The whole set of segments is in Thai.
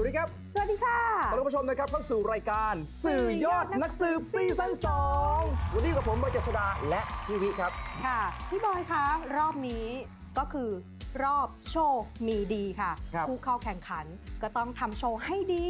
สวัสดีครับ สวัสดีค่ะต้อนรับผู้ชมนะครับเข้าสู่รายการสื่อยอดนักสืบซีซั่น2วันนี้กับผมบอยเจษดาและพี่วิครับ ค่ะ พี่บอยคะรอบนี้ ก็คือรอบโชว์มีดีค่ะ ครับ ผู้เข้าแข่งขันก็ต้องทำโชว์ให้ดี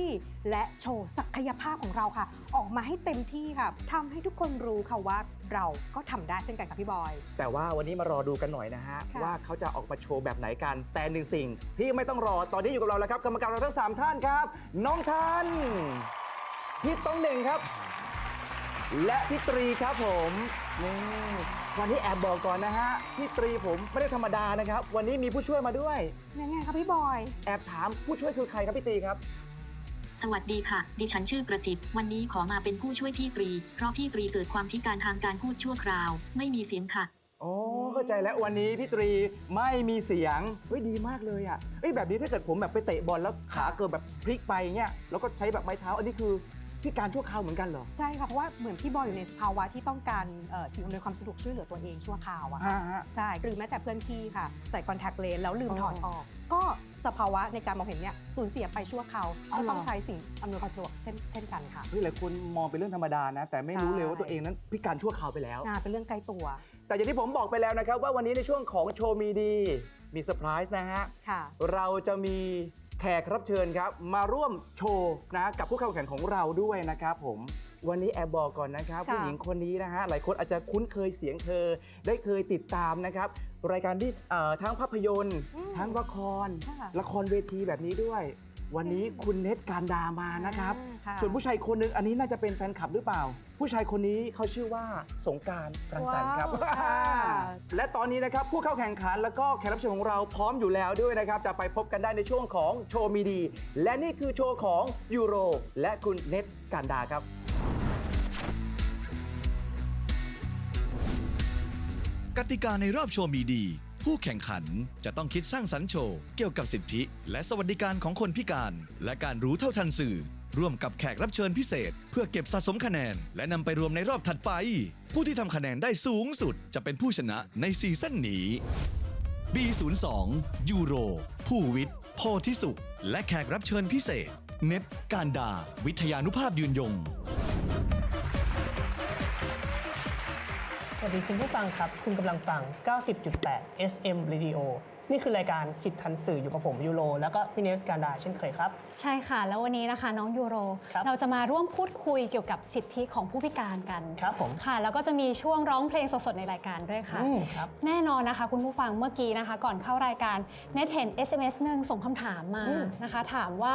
และโชว์ศักยภาพของเราค่ะ ออกมาให้เต็มที่ค่ะทำให้ทุกคนรู้ค่ะว่าเราก็ทำได้เช่นกันค่ะพี่บอย แต่ว่าวันนี้มารอดูกันหน่อยนะฮะ ค่ะ ว่าเขาจะออกมาโชว์แบบไหนกัน แต่หนึ่งสิ่งที่ไม่ต้องรอตอนนี้อยู่กับเราแล้วครับกรรมการเราทั้งสามท่านครับ น้องทันพี่ต้องหนึ่งครับ และพี่ตรีครับผม นี่วันนี้แอบบอกก่อนนะฮะพี่ตรีผมไม่ได้ธรรมดานะครับ วันนี้มีผู้ช่วยมาด้วย ยังไงคะพี่บอย แอบถามผู้ช่วยคือใครครับพี่ตรีครับ สวัสดีค่ะ ดิฉันชื่อประจิต วันนี้ขอมาเป็นผู้ช่วยพี่ตรี เพราะพี่ตรีเกิดความพิการทางการพูดชั่วคราว ไม่มีเสียงค่ะ โอ้เข้าใจแล้ววันนี้พี่ตรีไม่มีเสียงเฮ้ยดีมากเลยอะเอ้ยแบบนี้ถ้าเกิดผมแบบไปเตะบอลแล้วขาเกิดแบบพลิกไปเงี้ยแล้วก็ใช้แบบไม้เท้าอันนี้คือ พิการชั่วคราวเหมือนกันเหรอ ใช่ค่ะเพราะว่าเหมือนพี่บอยอยู่ในภาวะที่ต้องการเอ่อสิ่งอำนวยความสะดวกช่วยเหลือตัวเองชั่วคราวอะค่ะฮะฮะ ใช่ หรือแม้แต่เพื่อนพี่ค่ะ ใส่คอนแทคเลนส์แล้วลืมอ๋อถอดออก ก็สภาวะในการมองเห็นเนี่ยสูญเสียไปชั่วคราวอ๋อก็เหรอ ต้องใช้สิ่งอำนวยความสะดวกเช่นเช่นกันค่ะเฮ้ยหลายคนมองเป็นเรื่องธรรมดานะ แต่ไม่รู้ใช่เลยว่าตัวเองนั้นพิการชั่วคราวไปแล้ว งานเป็นเรื่องใกล้ตัวแต่อย่างที่ผมบอกไปแล้วนะครับ ว่าวันนี้ในช่วงของโชว์มีดี มีเซอร์ไพรส์นะฮะ ค่ะ เราจะมี แขกรับเชิญครับมาร่วมโชว์นะกับผู้เข้าแข่งของเราด้วยนะครับผมวันนี้แอบบอกก่อนนะครับค่ะผู้หญิงคนนี้นะฮะหลายคนอาจจะคุ้นเคยเสียงเธอ ได้เคยติดตามนะครับ รายการที่เอ่อทั้งภาพยนตร์อืมทั้งละครค่ะละครเวทีแบบนี้ด้วย วันนี้คุณเนตการดามานะครับอ่าค่ะ ส่วนผู้ชายคนหนึงอันนี้น่าจะเป็นแฟนคลับหรือเปล่า ผู้ชายคนนี้เขาชื่อว่าสงกรารรังสรรค์ครับว้าวค่ะและตอนนี้นะครับผู้เข้าแข่งขันแล้วก็แขกรับเชิญของเราพร้อมอยู่แล้วด้วยนะครับ จะไปพบกันได้ในช่วงของโชว์มีดี และนี่คือโชว์ของยูโร และคุณเนตการดาครับ กติกาในรอบโชว์มีดี ผู้แข่งขันจะต้องคิดสร้างสรรค์โชว์ เกี่ยวกับสิทธิ และสวัสดิการของคนพิการ และการรู้เท่าทันสื่อ ร่วมกับแขกรับเชิญพิเศษ เพื่อเก็บสะสมคะแนน และนำไปรวมในรอบถัดไป ผู้ที่ทำคะแนนได้สูงสุดจะเป็นผู้ชนะในซีซั่นนี้ B02 ยูโร ผู้วิทย์โพธิสุข และแขกรับเชิญพิเศษ เน็ตการดา วิทยานุภาพยืนยง สวัสดีคุณผู้ฟังครับ คุณกำลังฟัง 90.8 SM Radio นี่คือรายการสิทธิ์ทันสื่ออยู่กับผมยูโร แล้วก็พี่เนสการดาเช่นเคยครับ ใช่ค่ะ แล้ววันนี้นะคะน้องยูโร ครับเราจะมาร่วมพูดคุยเกี่ยวกับสิทธิของผู้พิการกันครับผมค่ะ แล้วก็จะมีช่วงร้องเพลงสดๆในรายการด้วยค่ะ อืมครับ แน่นอนนะคะ คุณผู้ฟังเมื่อกี้นะคะ ก่อนเข้ารายการเน็ตเห็น SMS หนึ่งส่งคำถามมาอืมนะคะ ถามว่า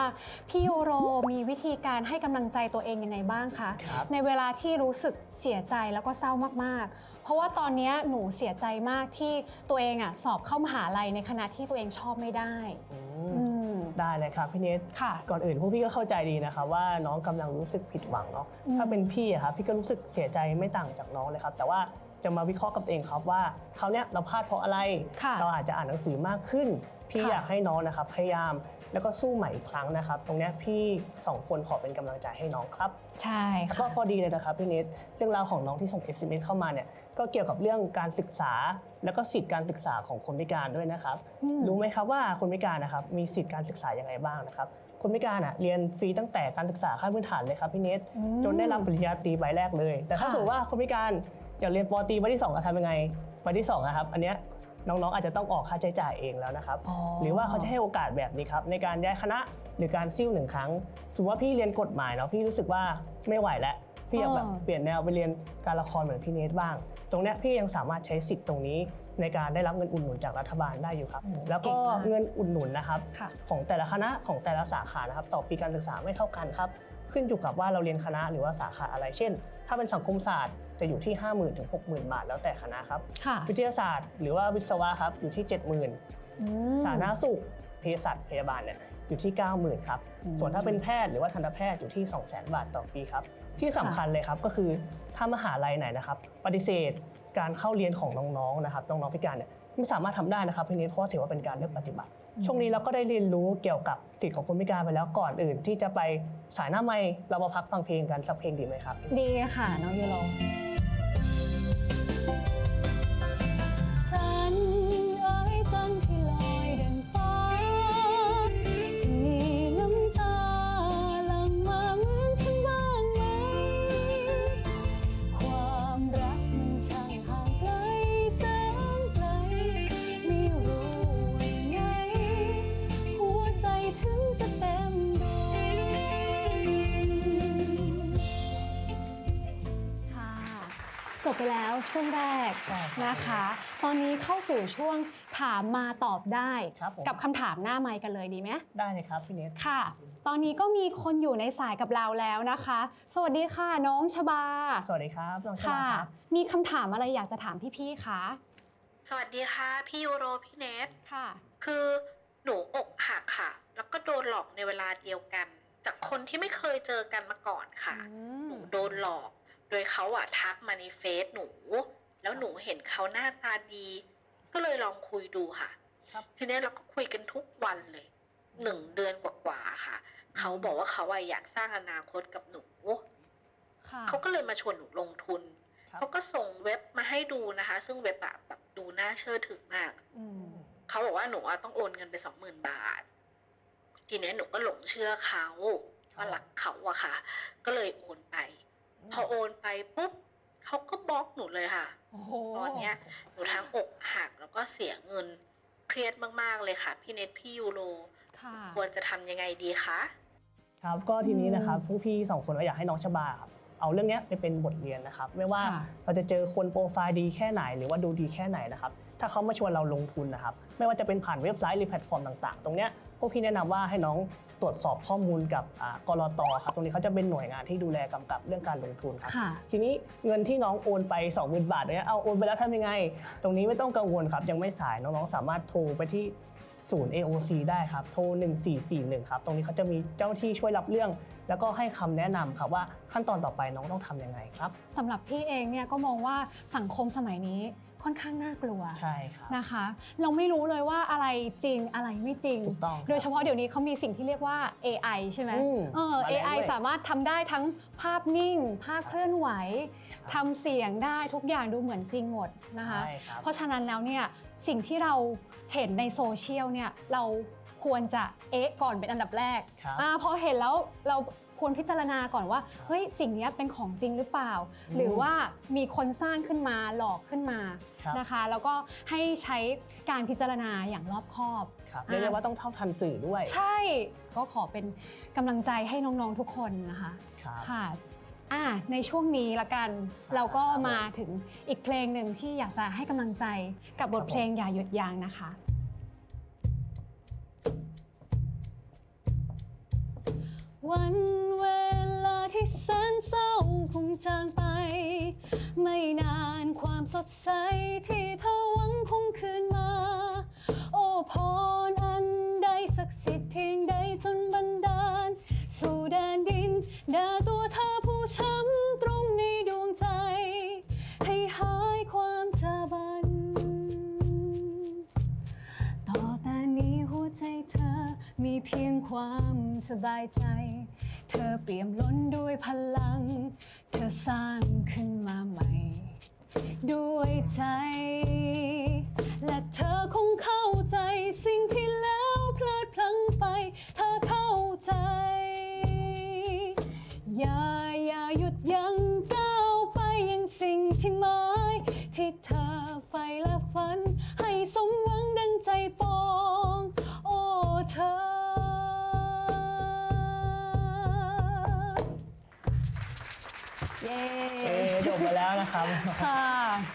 พี่ยูโรมีวิธีการให้กำลังใจตัวเองยังไงบ้างคะครับ ในเวลาที่รู้สึกเสียใจแล้วก็เศร้ามากๆ เพราะว่าตอนเนี้ยหนูเสียใจมากที่ตัวเองอะสอบเข้ามหาลัยในคณะที่ตัวเองชอบไม่ได้อือืมมได้เลยครับพี่เนสค่ะ ก่อนอื่นพวกพี่ก็เข้าใจดีนะครับว่าน้องกำลังรู้สึกผิดหวังเนาะอืม ถ้าเป็นพี่อะครับพี่ก็รู้สึกเสียใจไม่ต่างจากน้องเลยครับแต่ว่าจะมาวิเคราะห์กับตัวเองครับว่าเขาวเนี้ยเราพลาดเพราะอะไร ค่ะ เราอาจจะอ่านหนังสือมากขึ้น พี่ค่ะ อยากให้น้องนะครับพยายามแล้วก็สู้ใหม่อีกครั้งนะครับ ตรงเนี้ยพี่สองคนขอเป็นกำลังใจให้น้องครับ ใช่แล้วก็ค่ะ พอดีเลยนะครับพี่เนทเรื่องราวของน้องที่ส่ง SMS เข้ามาเนี่ย ก็เกี่ยวกับเรื่องการศึกษา แล้วก็สิทธิการศึกษาของคนพิการด้วยนะครับอืมรู้ไหมครับว่าคนพิการนะครับมีสิทธิการศึกษาอย่างไรบ้างนะครับ คนพิการอะเรียนฟรีตั้งแต่การศึกษาขั้นพื้นฐานเลยครับพี่เนทอืมจนได้รับปริญญาตรีใบแรกเลย แต่ถ้าค่ะสมมติว่าคนพิการอยากเรียนปอตรีใบที่สองจะทำยังไงใบที่สองนะครับอันเนี้ยน้องๆ อาจจะต้องออกค่าใช้จ่ายเองแล้วนะครับอ๋อหรือว่าเขาจะให้โอกาสแบบนี้ครับ ในการย้ายคณะหรือการซิ่วหนึ่งครั้ง สมมติว่าพี่เรียนกฎหมายเนาะพี่รู้สึกว่าไม่ไหวแล้ว พี่อยากแบบอ๋อเปลี่ยนแนวไปเรียนการละครเหมือนพี่เนทบ้าง ตรงเนี้ยพี่ยังสามารถใช้สิทธิ์ตรงนี้ ในการได้รับเงินอุดหนุนจากรัฐบาลได้อยู่ครับโอ้โหแล้วก็เก่งมากเงินอุดหนุนนะครับค่ะของแต่ละคณะของแต่ละสาขานะครับ ต่อปีการศึกษาไม่เท่ากันครับ ขึ้นอยู่กับว่าเราเรียนคณะหรือว่าสาขาอะไรเช่น ถ้าเป็นสังคมศาสตร์จะอยู่ที่ 5 0,000ถึง60,000บาทแล้วแต่คณะครับค่ะวิทยาศาสตร์ หรือว่าวิศวะครับอยู่ที่ 70,000อืมสาธารณสุขเภสัชพยาบาลเนี่ยอยู่ที่ 90,000 ครับอืมส่วนถ้าเป็นแพทย์หรือว่าทันตแพทย์อยู่ที่ 200,000 บาทต่อปีครับ ที่สำคัญเลยครับก็คือถ้ามหาลัยไหนนะครับ ปฏิเสธการเข้าเรียนของน้องๆนะครับน้องๆพิการเนี่ยไม่สามารถทำได้นะครับพี่นิดเพราะว่าถือว่าเป็นการเลือกปฏิบัติ ช่วงนี้เราก็ได้เรียนรู้เกี่ยวกับสิทธิของคนพิการไปแล้วก่อนอื่น ที่จะไปสายหน้าไม้เรามาพักฟังเพลงกันสักเพลงดีไหมครับ ดีค่ะน้องยูโร ช่วงแรกใช่ครับนะคะ ตอนนี้เข้าสู่ช่วงถามมาตอบได้ครับผมกับคำถามหน้าไมค์กันเลยดีไหมได้เลยครับพี่เนทค่ะ ตอนนี้ก็มีคนอยู่ในสายกับเราแล้วนะคะ สวัสดีค่ะน้องชบา สวัสดีครับน้องชาค่ะครับมีคำถามอะไรอยากจะถามพี่ๆคะสวัสดีค่ะ พี่ยูโรพี่เนทค่ะ คือหนูอกหักค่ะ แล้วก็โดนหลอกในเวลาเดียวกัน จากคนที่ไม่เคยเจอกันมาก่อนค่ะอืมหนูโดนหลอก โดยเขาอะทักมาในเฟซหนู แล้วหนูเห็นเขาหน้าตาดี ก็เลยลองคุยดูค่ะครับทีนี้เราก็คุยกันทุกวันเลยหนึ่งเดือนกว่าๆค่ะ เขาบอกว่าเขาอะอยากสร้างอนาคตกับหนูค่ะเขาก็เลยมาชวนหนูลงทุนครับเขาก็ส่งเว็บมาให้ดูนะคะ ซึ่งเว็บอะแบบดูน่าเชื่อถือมากอืมเขาบอกว่าหนูอะต้องโอนเงินไปสองหมื่นบาท ทีเนี้ยหนูก็หลงเชื่อเขาว่ารักเขาอะค่ะ ก็เลยโอนไป พอโอนไปปุ๊บเขาก็บล็อกหนูเลยค่ะโอ้โหตอนเนี้ยหนูทั้งอกหักแล้วก็เสียเงินเครียดมากๆเลยค่ะ พี่เน็ตพี่ยูโรค่ะควรจะทำยังไงดีคะครับก็ทีนี้นะครับผู้พี่สองคนก็อยากให้น้องชบาครับเอาเรื่องเนี้ยไปเป็นบทเรียนนะครับ ไม่ว่าค่ะเราจะเจอคนโปรไฟล์ดีแค่ไหน หรือว่าดูดีแค่ไหนนะครับถ้าเขามาชวนเราลงทุนนะครับไม่ว่าจะเป็นผ่านเว็บไซต์หรือแพลตฟอร์มต่าง ๆ ตรงเนี้ยพวกพี่แนะนำว่าให้น้องตรวจสอบข้อมูลกับอ่ากรตครับตรงนี้เขาจะเป็นหน่วยงานที่ดูแลกำกับเรื่องการลงทุนครับค่ะทีนี้เงินที่น้องโอนไป 20,000 บาทเนี่ยเอาโอนไปแล้วทำยังไง ตรงนี้ไม่ต้องกังวลครับยังไม่สายน้องๆสามารถโทรไปที่ศูนย์ AOC ได้ครับโทร 1441 ครับ ตรงนี้เขาจะมีเจ้าหน้าที่ช่วยรับเรื่อง แล้วก็ให้คำแนะนำครับว่าขั้นตอนต่อไปน้องต้องทำยังไงครับสำหรับพี่เองเนี่ยก็มองว่าสังคมสมัยนี้ ค่อนข้างน่ากลัวใช่ครับนะคะ เราไม่รู้เลยว่าอะไรจริงอะไรไม่จริง ถูกต้องครับโดยเฉพาะเดี๋ยวนี้เขามีสิ่งที่เรียกว่า AI ใช่ไหมอืมเออ มาแล้ว AI ด้วย สามารถทำได้ทั้งภาพนิ่ง ภาพเคลื่อนไหวครับทำเสียงได้ทุกอย่างดูเหมือนจริงหมดนะคะ ใช่ครับ เพราะฉะนั้นแล้วเนี่ยสิ่งที่เราเห็นในโซเชียลเนี่ยเราควรจะเอ๊ะก่อนเป็นอันดับแรกครับอาพอเห็นแล้วเรา ควรพิจารณาก่อนว่าเฮ้ยสิ่งเนี้ยเป็นของจริงหรือเปล่าอืมหรือว่ามีคนสร้างขึ้นมาหลอกขึ้นมาครับนะคะ แล้วก็ให้ใช้การพิจารณาอย่างรอบคอบครับอ่าเรียกได้ว่าต้องเท่าทันสื่อด้วย ใช่ก็ขอเป็นกำลังใจให้น้องๆทุกคนนะคะครับค่ะอะในช่วงนี้ละกันครับเราก็มาถึงอีกเพลงหนึ่งที่อยากจะให้กำลังใจกับบทครับผมเพลงอย่าหยุดยั้งนะคะ วันเวลาที่แสนเศร้าคงจางไป ไม่นานความสดใสที่เธอหวังคงคืนมา โอ้พรอัน บายใจ เธอเปี่ยมล้น เย้เอ้ยโดบมาแล้วนะครับ ค่ะ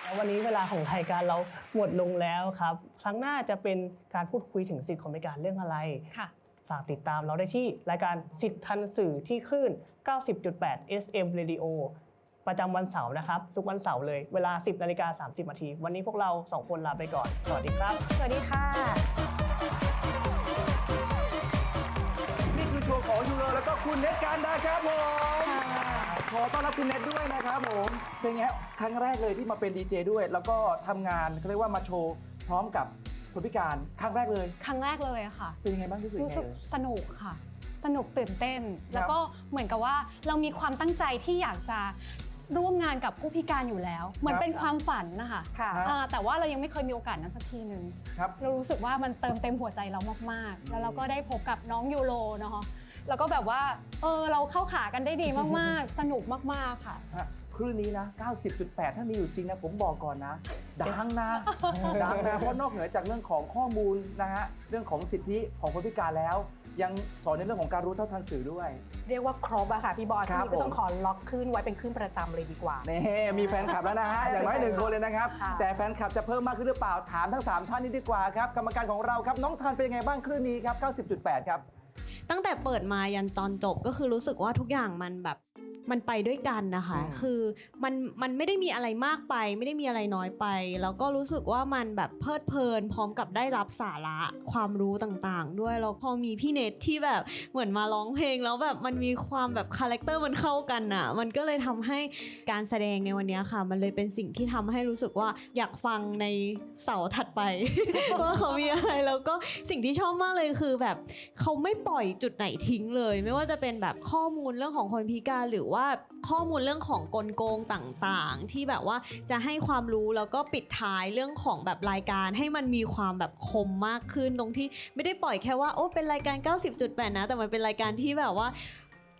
แล้ววันนี้เวลาของรายการเราหมดลงแล้วครับ ครั้งหน้าจะเป็นการพูดคุยถึงสิทธิของพิการเรื่องอะไร ค่ะ ฝากติดตามเราได้ที่รายการสิทธิทันสื่อที่คลื่น 90.8 SM Radio ประจำวันเสาร์นะครับ ทุกวันเสาร์เลย เวลา 10นาฬิกา30นาที วันนี้พวกเราสองคนลาไปก่อน สวัสดีครับ สวัสดีค่ะ นี่คือชัวร์ของยูโรแล้วก็คุณเน็ตการดาครับผม ขอต้อนรับคุณเน็ตด้วยนะครับผมเป็นไงครั้งแรกเลยที่มาเป็นดีเจด้วย แล้วก็ทำงานเขาเรียกว่ามาโชว์พร้อมกับคนพิการครั้งแรกเลย ครั้งแรกเลยอะค่ะ เป็นยังไงบ้างรู้สึกยังรู้ไงสึกเอ่ย สนุกค่ะ สนุกตื่นเต้น แล้วก็เหมือนกับว่าเรามีความตั้งใจที่อยากจะร่วมงานกับผู้พิการอยู่แล้ว เหมือนเป็นความฝันนะคะค่ะ อ่าแต่ว่าเรายังไม่เคยมีโอกาสนั้นสักทีหนึ่งครับ เรารู้สึกว่ามันเติมเต็มหัวใจเรามากๆ แล้วเราก็ได้พบกับน้องยูโรเนาะ แล้วก็แบบว่าเออเราเข้าขากันได้ดีมากๆ สนุกมากๆค่ะฮะคลื่นนี้นะ 90.8 ถ้ามีอยู่จริงนะ ผมบอกก่อนนะ ดังนะ ดังนะ เพราะนอกเหนือจากเรื่องของข้อมูลนะฮะ เรื่องของสิทธิของคนพิการแล้ว ยังสอนในเรื่องของการรู้เท่าทันสื่อด้วย เรียกว่าครบอะค่ะพี่บอยครัที่บนี่ก็ต้องผมขอล็อกขึ้นไว้เป็นขึ้นประจำเลยดีกว่า นี่มีแฟนคลับแล้วนะฮะ อย่างน้อยหนึ่งคนเลยนะครับ ค่ะ แต่แฟนคลับจะเพิ่มมากขึ้นหรือเปล่า ถามทั้ง 3 ท่านนี้ดีกว่าครับ กรรมการของเราครับ น้องทันเป็นยังไงบ้างคลื่นนี้ครับ 90.8 ครับ ตั้งแต่เปิดมายันตอนจบก็คือรู้สึกว่าทุกอย่างมันแบบ มันไปด้วยกันนะคะอืมคือมันมันไม่ได้มีอะไรมากไป ไม่ได้มีอะไรน้อยไป แล้วก็รู้สึกว่ามันแบบเพลิดเพลิน พร้อมกับได้รับสาระความรู้ต่างๆ ด้วยแล้วพอมีพี่เนทที่แบบเหมือนมาร้องเพลง แล้วแบบมันมีความแบบคาแรคเตอร์มันเข้ากันอะ มันก็เลยทำให้การแสดงในวันเนี้ยค่ะ มันเลยเป็นสิ่งที่ทำให้รู้สึกว่าอยากฟังในเสาร์ถัดไปว่าเขามีอะไรแล้วก็สิ่งที่ชอบมากเลยคือแบบเขาไม่ปล่อยจุดไหนทิ้งเลย ไม่ว่าจะเป็นแบบข้อมูลเรื่องของคนพิการหรือว่าข้อมูลเรื่องของกลโกงต่างๆ ที่แบบว่าจะให้ความรู้แล้วก็ปิดท้ายเรื่องของแบบรายการให้มันมีความแบบคมมากขึ้นตรงที่ไม่ได้ปล่อยแค่ว่าโอ้เป็นรายการ 90.8 นะ แต่มันเป็นรายการที่แบบว่า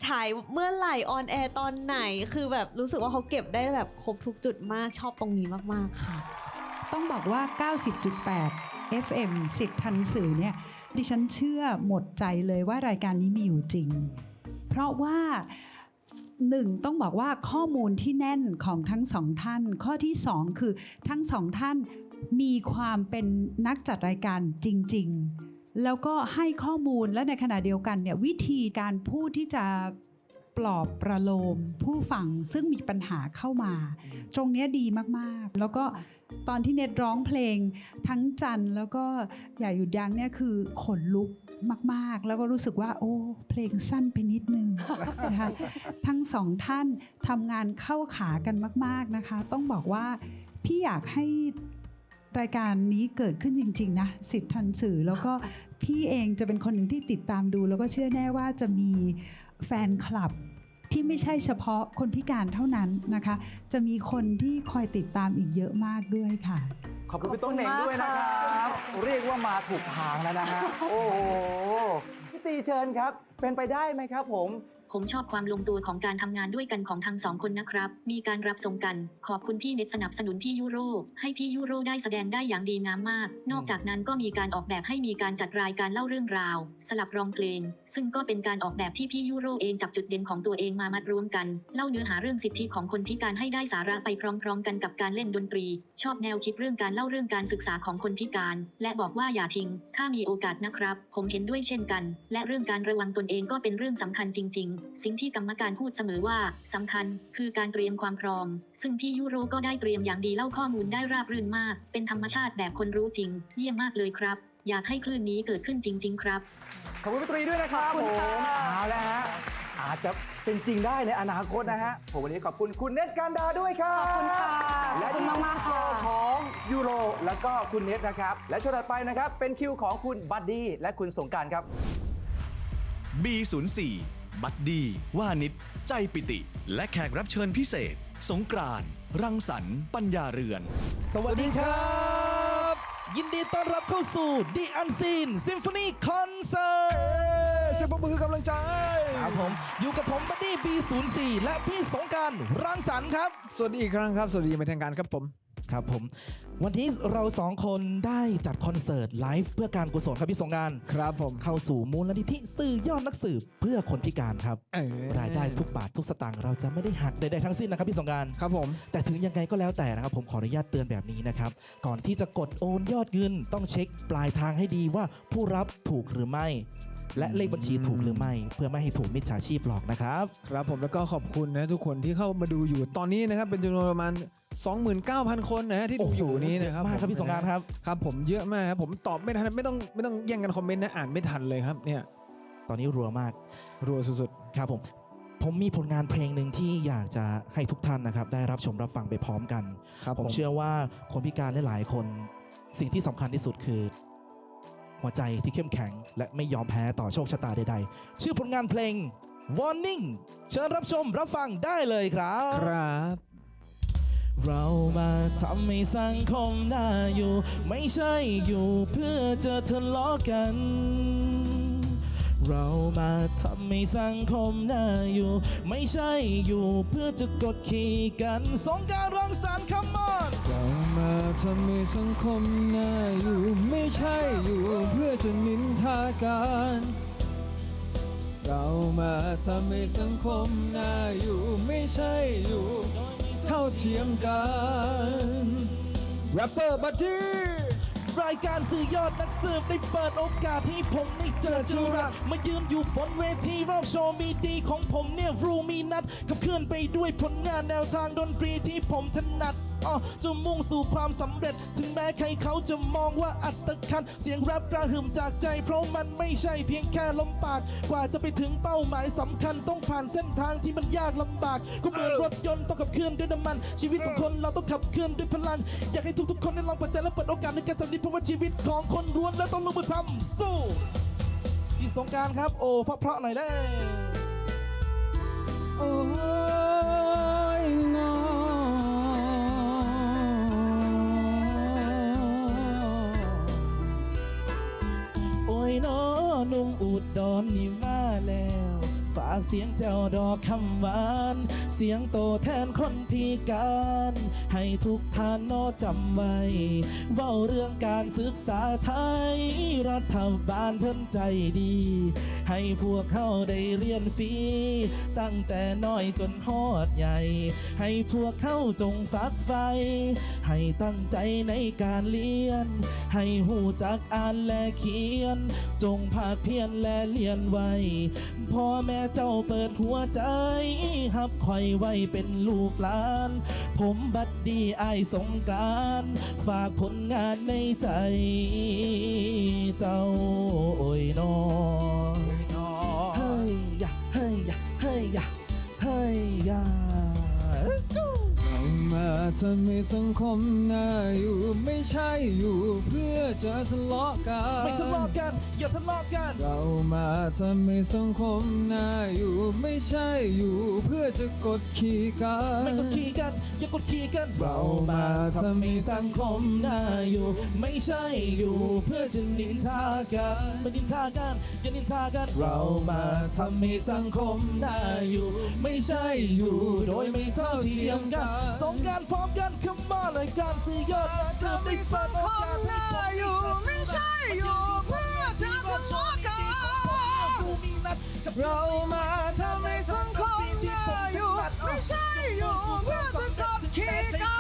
ฉายเมื่อไหร่ออนแอร์ตอนไหน คือแบบรู้สึกว่าเขาเก็บได้แบบครบทุกจุดมากชอบตรงนี้มากๆค่ะ ต้องบอกว่า 90.8 FM สิทธิ์ทันสื่อเนี่ยดิฉันเชื่อหมดใจเลยว่ารายการนี้มีอยู่จริง เพราะว่า หนึ่งต้องบอกว่าข้อมูลที่แน่นของทั้งสองท่าน ข้อที่สองคือทั้งสองท่านมีความเป็นนักจัดรายการจริง ๆ แล้วก็ให้ข้อมูลและในขณะเดียวกันเนี่ยวิธีการพูดที่จะปลอบประโลมผู้ฟังซึ่งมีปัญหาเข้ามา ตรงนี้ดีมากๆ แล้วก็ตอนที่เน็ตร้องเพลงทั้งจันแล้วก็อย่าหยุดยั้งเนี่ยคือขนลุก มาก ๆ แล้วก็รู้สึกว่า โอ้ เพลงสั้นไปนิดนึงนะคะทั้งสองท่านทำงานเข้าขากันมาก ๆนะคะ ต้องบอกว่าพี่อยากให้รายการนี้เกิดขึ้นจริง ๆ นะสิทธิ์ทันสื่อแล้วก็พี่เองจะเป็นคนหนึ่งที่ติดตามดู แล้วก็เชื่อแน่ว่าจะมีแฟนคลับที่ไม่ใช่เฉพาะคนพิการเท่านั้นนะคะ จะมีคนที่คอยติดตามอีกเยอะมากด้วยค่ะ ขอบคุณพี่โต้งเหน่งด้วยนะครับ เรียกว่ามาถูกทางแล้วนะฮะ โอ้โหพี่ตีเชิญครับ เป็นไปได้ไหมครับผม ผมชอบความลงตัวของการทำงานด้วยกันของทั้งสองคนนะครับ มีการรับส่งกัน ขอบคุณพี่เน็ตสนับสนุนพี่ยูโร ให้พี่ยูโรได้แสดงได้อย่างดีงามมาก นอกจากนั้นก็มีการออกแบบให้มีการจัดรายการเล่าเรื่องราว สลับร้องเพลง ซึ่งก็เป็นการออกแบบที่พี่ยูโรเองจับจุดเด่นของตัวเองมามัดรวมกัน เล่าเนื้อหาเรื่องสิทธิของคนพิการให้ได้สาระไปพร้อม ๆ กันกับการเล่นดนตรี ชอบแนวคิดเรื่องการเล่าเรื่องการศึกษาของคนพิการ และบอกว่าอย่าทิ้ง ถ้ามีโอกาสนะครับ ผมเห็นด้วยเช่นกัน และเรื่องการระวังตนเองก็เป็นเรื่องสำคัญจริง ๆสิ่งที่กรรมการพูดเสมอว่าสำคัญ คือการเตรียมความพร้อม ซึ่งพี่ยูโรก็ได้เตรียมอย่างดีเล่าข้อมูลได้ราบรื่นมาก เป็นธรรมชาติแบบคนรู้จริง เยี่ยมมากเลยครับ อยากให้คลื่นนี้เกิดขึ้นจริง ๆ ครับ ขอบคุณพี่ตรีด้วยนะครับผมเอาแล้วฮะอาจจะเป็นจริงได้ในอนาคตนะฮะผมวันนี้ขอบคุณคุณเนตการดาด้วยครับขอบคุณค่ะและขอบคุณมากๆค่ะโชว์ของยูโรแล้วก็คุณเนตนะครับ และช่วงถัดไปนะครับเป็นคิวของคุณบัดดี้และคุณสงกรารครับ B04 บัดดี้ว่านิด ใจปิติ และแขกรับเชิญพิเศษ สงกรานต์รังสรรค์ปัญญาเรือน สวัสดีครับ ยินดีต้อนรับเข้าสู่ The Unseen Symphony Concert เสียงปรบมือคือกำลังใจครับผมอยู่กับผมบัดดี้ B04 และพี่สงกรารรังสรรค์ครับ สวัสดีอีกครั้งครับ สวัสดีเป็นทางการครับผม ครับผมวันนี้เราสองคนได้จัดคอนเสิร์ตไลฟ์เพื่อการกุศลครับพี่สงกรารครับผมเข้าสู่มูลนิธิสื่อยอดนักสืบเพื่อคนพิการครับเออรายได้ทุกบาททุกสตางค์เราจะไม่ได้หักใดๆทั้งสิ้นนะครับพี่สงกรารครับผมแต่ถึงยังไงก็แล้วแต่นะครับผมขออนุญาตเตือนแบบนี้นะครับก่อนที่จะกดโอนยอดเงินต้องเช็คปลายทางให้ดีว่าผู้รับถูกหรือไม่ และเลขบัญชีถูกหรือไม่ เพื่อไม่ให้ถูกมิจฉาชีพหลอกนะครับ ครับผมแล้วก็ขอบคุณนะทุกคนที่เข้ามาดูอยู่ตอนนี้นะครับเป็นจำนวนประมาณ 29,000 คนนะฮะที่ดูโอ้โหอยู่นี้นะครับเยอะมากครับผพี่สงกรานต์ครับครับผมเยอะมากครับผมตอบไม่ทันไม่ต้องไม่ต้องแย่งกันคอมเมนต์นะอ่านไม่ทันเลยครับเนี่ยตอนนี้รัวมากรัวสุดครับผมผมมีผลงานเพลงหนึ่งที่อยากจะให้ทุกท่านนะครับ ได้รับชมรับฟังไปพร้อมกันๆครับผมเชื่อว่าคนพิการหลายๆคน สิ่งที่สำคัญที่สุดคือ หัวใจที่เข้มแข็ง และไม่ยอมแพ้ต่อโชคชะตาใดๆ ชื่อผลงานเพลง Warning เชิญรับชมรับฟังได้เลยครับ ครับ เรามาทำให้สังคมน่าอยู่ ไม่ใช่อยู่เพื่อจะทะเลาะกัน เรามาทำให้สังคมน่าอยู่ ไม่ใช่อยู่เพื่อจะกดขี่กัน สงกรารรังสรรค์คำมอน เรามาทำให้สังคมน่าอยู่ไม่ใช่อยู่เพื่อจะนินทากัน เรามาทำให้สังคมน่าอยู่ไม่ใช่อยู่เท่าเทียมกันแรปเปอร์บัดดี้รายการสื่อยอดนักสืบได้เปิดโอกาสให้ผมได้เจอจุรัสมายืนอยู่บนเวทีรอบโชว์มีดีของผมเนี่ยรูมีนัดขับเคลื่อนไปด้วยผลงานแนวทางดนตรีที่ผมถนัด อ๋อจะมุ่งสู่ความสำเร็จ ถึงแม้ใครเขาจะมองว่าอัตคัน เสียงแรปกระหึ่มจากใจ เพราะมันไม่ใช่เพียงแค่ลมปาก กว่าจะไปถึงเป้าหมายสำคัญต้องผ่านเส้นทางที่มันยากลำบาก ก็เหมือนรถยนต์ต้องขับเคลื่อนด้วยน้ำมัน ชีวิตของคนเราต้องขับเคลื่อนด้วยพลัง อยากให้ทุกๆ คนได้ลองเปิดใจและเปิดโอกาสในการสันนิษเพราะว่าชีวิตของคนล้วนแล้วต้องลงมือทำสู้พี่สงการครับ โอ้เพราะๆหน่อยเลยโอ้ น้อนุ่งอุดดอนนี่มาแล้ว ฝากเสียงเจ้าดอกคำหวาน เสียงโตแทนคนพิการ ให้ทุกท่านโนจำไว้เว้าเรื่องการศึกษาไทย รัฐบาลเพิ่นใจดี ให้พวกเขาได้เรียนฟรี ตั้งแต่น้อยจนฮอดใหญ่ ให้พวกเขาจงฟักไฟ ให้ตั้งใจในการเรียน ให้หูจักอ่านและเขียน จงภาคเพียรและเรียนไว้พ่อแม่เจ้าเปิดหัวใจหับคอยไว้เป็นลูกหลาน ผมบัดดีไอายสงกรารฝากผลงานในใจเจ้าโอ้ยนอเฮ้ยยะเฮ้ยยะเฮ้ยยะเฮ้ยยะ เรามาทำให้สังคมน่าอยู่ ไม่ใช่อยู่เพื่อจะทะเลาะกัน ไม่ทะเลาะกัน อย่าทะเลาะกัน เรามาทำให้สังคมน่าอยู่ ไม่ใช่อยู่เพื่อจะกดขี่กัน ไม่กดขี่กัน อย่ากดขี่กัน เรามาทำให้สังคมน่าอยู่ ไม่ใช่อยู่เพื่อจะนินทากันไม่นินทากัน อย่านินทากัน เรามาทำให้สังคมน่าอยู่ ไม่ใช่อยู่โดยไม่เท่าเทียมกันสองการพร้อมกันขึ้นมาเลยการสื่อยอดเสือได้เปิดโอกาสให้อยู่ไม่ใช่อยู่เพื่อจะทะเลาะกันเรามาทำให้สังคมน่าอยู่ไม่ใช่อยู่เพื่อจะกดขี่กั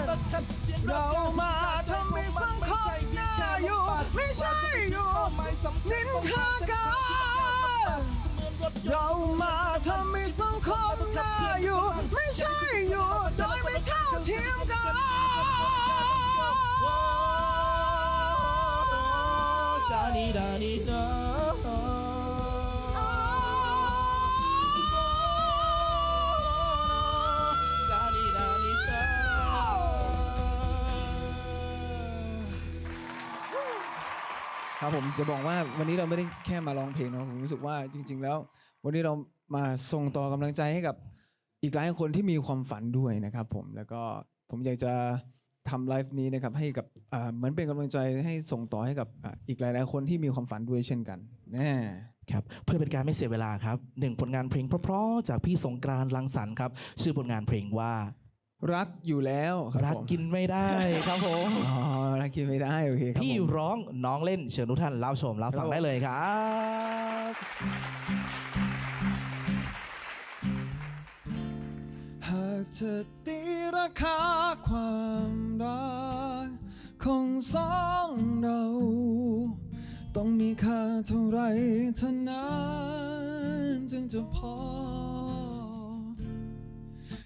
นเรามาทำให้สังคมน่าอยู่ไม่ใช่อยู่นินทากันเรามาทำให้สังคมน่าอยู่ ไม่ใช่ ครับผมจะบอกว่าวันนี้เราไม่ได้แค่มาร้องเพลงเนาะผมรู้สึกว่าจริง ๆ แล้ว วันนี้เรามาส่งต่อกำลังใจให้กับอีกหลายคนที่มีความฝันด้วยนะครับผมแล้วก็ผมอยากจะทำไลฟ์นี้นะครับให้กับอ่าเหมือนเป็นกำลังใจให้ส่งต่อให้กับอ่าอีกหลาย ๆ คนที่มีความฝันด้วยเช่นกันแน่ครับเพื่อเป็นการไม่เสียเวลาครับหนึ่งผลงานเพลงเพราะๆจากพี่สงกรานต์ลังสรรค์ครับชื่อผลงานเพลงว่า รักอยู่แล้วคบรักผมกินไม่ได้ครับผมอ๋อรั กกินไม่ได้โอเคครับพี่ผมร้องน้องเล่นเชิญทุกท่านรับชมรับฟังได้เลยครับ หากเธอตีราคาความรักของสองเรา ต้องมีค่าเท่าไรเท่านั้นจึงจะพอ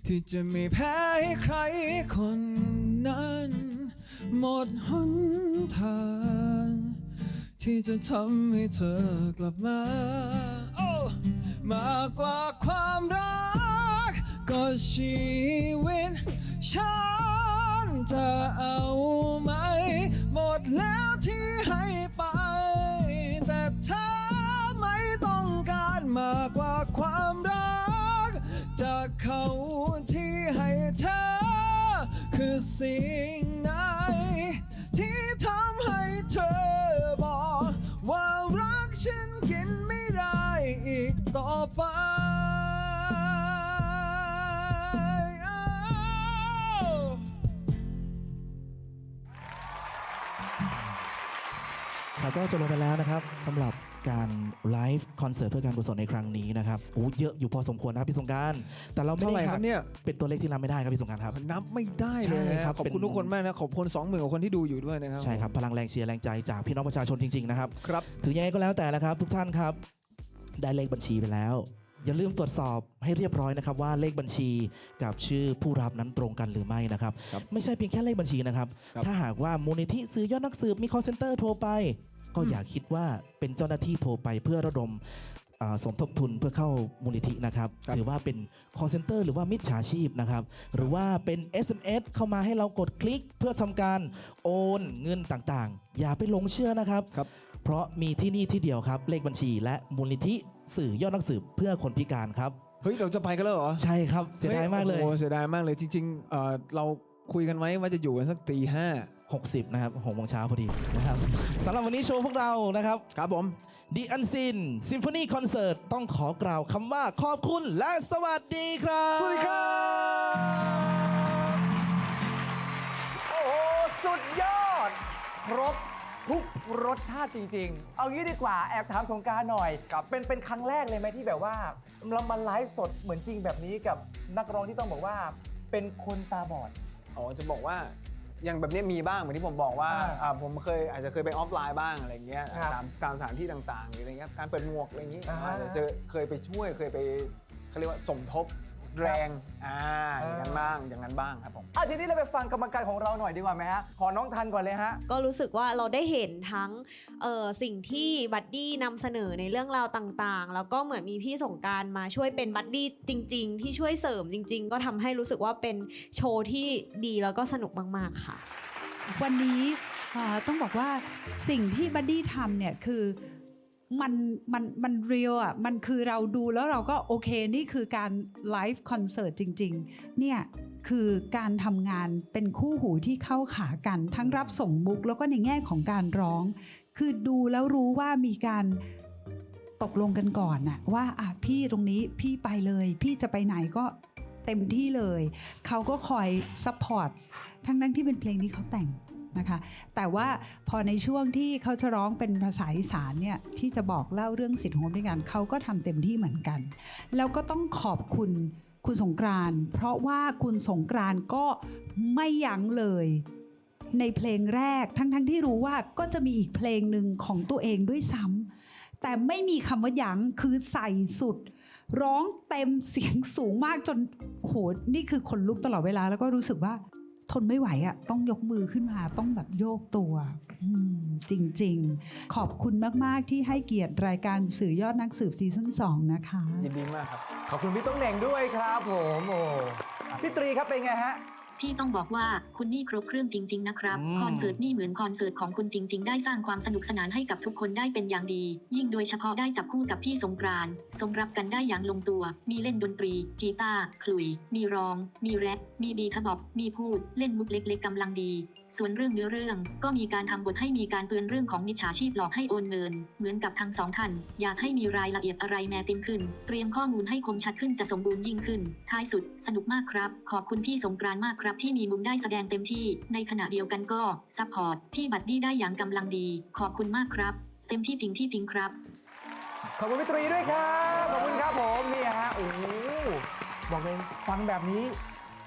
ที่จะไม่แพ้ให้ใครคนนั้น หมดหนทาง ที่จะทำให้เธอกลับมาโอ้มากกว่าความรัก ก็ชีวิตฉันจะเอาไหม หมดแล้วที่ให้ไป แต่เธอไม่ต้องการมากกว่าความรัก จากเขาที่ให้เธอ คือสิ่งไหน ที่ทำให้เธอบอกว่ารักฉันกินไม่ได้อีกต่อไปครับก็จบลงไปแล้วนะครับสำหรับ การไลฟ์คอนเสิร์ตเพื่อการกุศลในครั้งนี้นะครับโอ้เยอะอยู่พอสมควรนะครับพี่สงกราร แต่เราไม่เท่าไหได้ร่คหัรักบเนี่ย เป็นตัวเลขที่รับไม่ได้ครับพี่สงกรารครับ นับไม่ได้เลยใช่นะครับขอบคุณเป็นทุกคนมากนะขอบคุณ2 0,000กว่าคนที่ดูอยู่ด้วยนะครับใช่ครับพลังแรงเชียร์แรงใจจากพี่น้องประชาชนจริงๆนะครับ ครับ ถึงยังไงก็แล้วแต่นะครับ ทุกท่านครับ ได้เลขบัญชีไปแล้ว อย่าลืมตรวจสอบให้เรียบร้อยนะครับ ว่าเลขบัญชีกับชื่อผู้รับนั้นตรงกันหรือไม่นะครับ ครับไม่ใช่เพียงแค่เลขบัญชีนะครับ ครับถ้าหากว่ามูลนิธิสื่อยอดนักสืบมี call center โทรไป ก็อย่าคิดว่าเป็นเจ้าหน้าที่โทรไปเพื่อระดมอ่าสมทบทุนเพื่อเข้ามูลนิธินะครับครับถือว่าเป็น call center หรือว่ามิจฉาชีพนะครับ หรือว่าเป็น SMS เข้ามาให้เรากดคลิกเพื่อทำการโอนเงินต่างๆ อย่าไปหลงเชื่อนะครับครับเพราะมีที่นี่ที่เดียวครับ เลขบัญชีและมูลนิธิสื่อยอดนักสืบเพื่อคนพิการครับเฮ้ยเราจะไปกันแล้วเหรอใช่ครับเสียดายมากเลยโอ้โหเสียดายมากเลยจริงๆเอ่อเรา คุยกันไว้ว่าจะอยู่กันสักตีห้า60 นะครับหกโมงเช้าพอดีนะครับสำหรับวันนี้โชว์พวกเรานะครับ ครับผม The Unseen Symphony Concert ต้องขอกล่าวคำว่าขอบคุณและสวัสดีครับ สวัสดีครับโอ้โหสุดยอด ครบทุกรสชาติจริง ๆ เอางี้ดีกว่าแอบถามสงกรารหน่อยกับเป็นเป็นครั้งแรกเลยไหมที่แบบว่าเรามาไลฟ์สดเหมือนจริงแบบนี้กับนักร้องที่ต้องบอกว่าเป็นคนตาบอด อ๋อจะบอกว่าอย่างแบบนี้มีบ้างเหมือนที่ผมบอกว่าอ่าอ่าผมเคยอาจจะเคยไปออฟไลน์บ้างอะไรเงี้ยครับตามตามสถานที่ต่างๆหรืออะไรเงี้ยการเปิดหมวกอะไรอย่างงี้อ่า อาจจะเจอเคยไปช่วยเคยไปเขาเรียกว่าสมทบ แรงอ่าอย่างนั้นบ้างอย่างนั้นบ้างครับผมอะทีนี้เราไปฟังกรรมการของเราหน่อยดีกว่าไหมฮะขอน้องทันก่อนเลยฮะ ก็รู้สึกว่าเราได้เห็นทั้งเอ่อสิ่งที่บัดดี้นำเสนอในเรื่องราวต่างๆ แล้วก็เหมือนมีพี่สงกรารมาช่วยเป็นบัดดี้จริง ๆ ที่ช่วยเสริมจริง ๆ ก็ทำให้รู้สึกว่าเป็นโชว์ที่ดีแล้วก็สนุกมากๆค่ะ วันนี้เอ่อต้องบอกว่าสิ่งที่บัดดี้ทำเนี่ยคือ มันมันมันเรียลอะมันคือเราดูแล้วเราก็โอเคนี่คือการไลฟ์คอนเสิร์ตจริง ๆ เนี่ยคือการทำงานเป็นคู่หูที่เข้าขากันทั้งรับส่งมุกแล้วก็ในแง่ของการร้อง คือดูแล้วรู้ว่ามีการตกลงกันก่อนน่ะว่าอะพี่ตรงนี้พี่ไปเลย พี่จะไปไหนก็เต็มที่เลย เขาก็คอยซัพพอร์ตทั้งนั้นที่เป็นเพลงที่เขาแต่ง นะคะ แต่ว่าพอในช่วงที่เขาจะร้องเป็นภาษาอีสานเนี่ยที่จะบอกเล่าเรื่องสิทธิของด้วยกันเขาก็ทำเต็มที่เหมือนกัน แล้วก็ต้องขอบคุณคุณสงกรานต์เพราะว่าคุณสงกรานต์ก็ไม่ยั้งเลยในเพลงแรกทั้งๆที่รู้ว่าก็จะมีอีกเพลงหนึ่งของตัวเองด้วยซ้ำแต่ไม่มีคำว่ายั้งคือใส่สุด ร้องเต็มเสียงสูงมากจนโหนี่คือคนลุกตลอดเวลาแล้วก็รู้สึกว่า ทนไม่ไหวอะ่ะต้องยกมือขึ้นมาต้องแบบโยกตัวจริง ๆ ขอบคุณมาก ๆ ที่ให้เกียรติรายการสื่อยอดนักสืบซีซั่น2 นะคะ ยินดีมากครับ ขอบคุณพี่ต้องเหน่งด้วยครับผมโอ้พี่ตรีครับเป็นไงฮะ พี่ต้องบอกว่าคุณนี่ครบเครื่องจริง ๆ นะครับอืมคอนเสิร์ตนี่เหมือนคอนเสิร์ตของคุณจริง ๆ ได้สร้างความสนุกสนานให้กับทุกคนได้เป็นอย่างดี ยิ่งโดยเฉพาะได้จับคู่กับพี่สงกรานต์สมรับกันได้อย่างลงตัว มีเล่นดนตรี กีตาร์คลุยมีร้อง มีแรปมีดีทบอกมีพูด เล่นมุกเล็ก ๆกำลังดี ส่วนเรื่องเนื้อเรื่องก็มีการทำบทให้มีการเตือนเรื่องของมิจฉาชีพหลอกให้โอนเงิน เหมือนกับทั้งสองท่าน อยากให้มีรายละเอียดอะไรแนติมขึ้น เตรียมข้อมูลให้คมชัดขึ้นจะสมบูรณ์ยิ่งขึ้น ท้ายสุด สนุกมากครับ ขอบคุณพี่สงกรานมากครับ ที่มีมุมได้แสดงเต็มที่ ในขณะเดียวกันก็ซัพพอร์ตพี่บัดดี้ได้อย่างกำลังดี ขอบคุณมากครับ เต็มที่จริงที่จริงครับ ขอบคุณพี่ตรีด้วยครับขอบคุณครับผมนี่ฮะโอ้โหบอกเลยฟังแบบนี้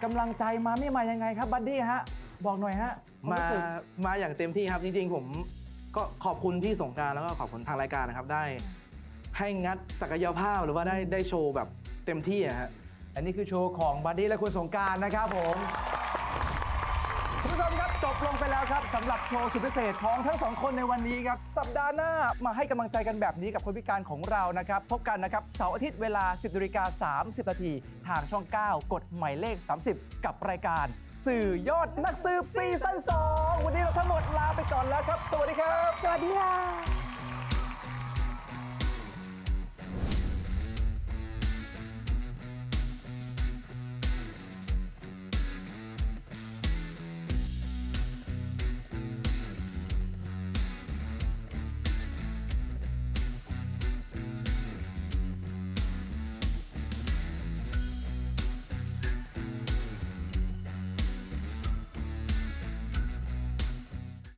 กำลังใจมาไม่มายังไงครับบัดดี้ฮะ บอกหน่อยฮะควมารู้สึก มาอย่างเต็มที่ครับจริง ๆ ผมก็ขอบคุณพี่สงกรารแล้วก็ขอบคุณทางรายการนะครับได้ ให้งัดศักยภาพหรือว่าได้ได้โชว์แบบเต็มที่อะฮะ อันนี้คือโชว์ของบัดดี้และคุณสงกรารนะครับผมคุณผู้ชมครับจบลงไปแล้วครับสำหรับโชว์สุดพิเศษของทั้งสองคนในวันนี้ครับ สัปดาห์หน้ามาให้กำลังใจกันแบบนี้กับคนพิการของเรานะครับ พบกันนะครับเสาร์อาทิตย์เวลา 10นาฬิกา30นาทีทางช่อง 9 กดหมายเลข 30 กับรายการ สื่อยอดนักสืบซีซั่น2วันนี้เราทั้งหมดลาไปก่อนแล้วครับ สวัสดีครับ สวัสดีค่ะ